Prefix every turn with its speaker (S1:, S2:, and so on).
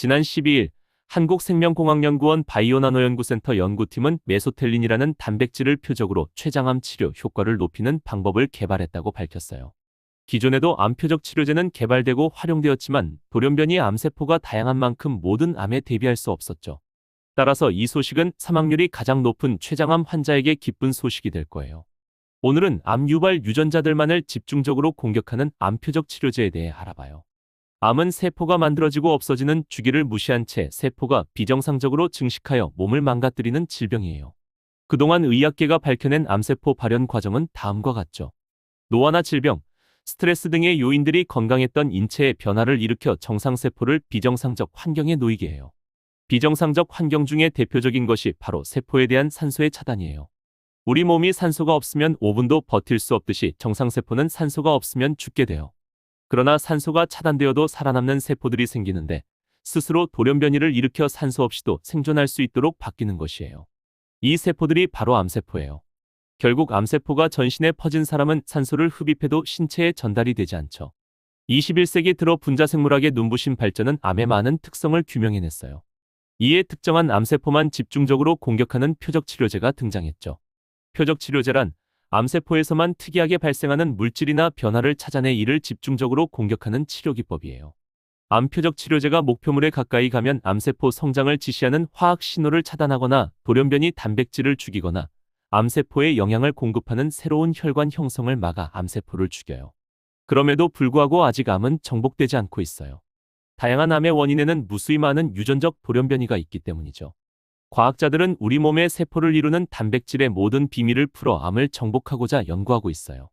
S1: 지난 12일 한국생명공학연구원 바이오나노연구센터 연구팀은 메소텔린이라는 단백질을 표적으로 췌장암 치료 효과를 높이는 방법을 개발했다고 밝혔어요. 기존에도 암 표적 치료제는 개발되고 활용되었지만 돌연변이 암세포가 다양한 만큼 모든 암에 대비할 수 없었죠. 따라서 이 소식은 사망률이 가장 높은 췌장암 환자에게 기쁜 소식이 될 거예요. 오늘은 암 유발 유전자들만을 집중적으로 공격하는 암 표적 치료제에 대해 알아봐요. 암은 세포가 만들어지고 없어지는 주기를 무시한 채 세포가 비정상적으로 증식하여 몸을 망가뜨리는 질병이에요. 그동안 의학계가 밝혀낸 암세포 발현 과정은 다음과 같죠. 노화나 질병, 스트레스 등의 요인들이 건강했던 인체의 변화를 일으켜 정상세포를 비정상적 환경에 놓이게 해요. 비정상적 환경 중에 대표적인 것이 바로 세포에 대한 산소의 차단이에요. 우리 몸이 산소가 없으면 5분도 버틸 수 없듯이 정상세포는 산소가 없으면 죽게 돼요. 그러나 산소가 차단되어도 살아남는 세포들이 생기는데 스스로 돌연변이를 일으켜 산소 없이도 생존할 수 있도록 바뀌는 것이에요. 이 세포들이 바로 암세포예요. 결국 암세포가 전신에 퍼진 사람은 산소를 흡입해도 신체에 전달이 되지 않죠. 21세기 들어 분자생물학의 눈부신 발전은 암의 많은 특성을 규명해냈어요. 이에 특정한 암세포만 집중적으로 공격하는 표적 치료제가 등장했죠. 표적 치료제란 암세포에서만 특이하게 발생하는 물질이나 변화를 찾아내 이를 집중적으로 공격하는 치료 기법이에요. 암표적 치료제가 목표물에 가까이 가면 암세포 성장을 지시하는 화학 신호를 차단하거나 돌연변이 단백질을 죽이거나 암세포에 영양을 공급하는 새로운 혈관 형성을 막아 암세포를 죽여요. 그럼에도 불구하고 아직 암은 정복되지 않고 있어요. 다양한 암의 원인에는 무수히 많은 유전적 돌연변이가 있기 때문이죠. 과학자들은 우리 몸의 세포를 이루는 단백질의 모든 비밀을 풀어 암을 정복하고자 연구하고 있어요.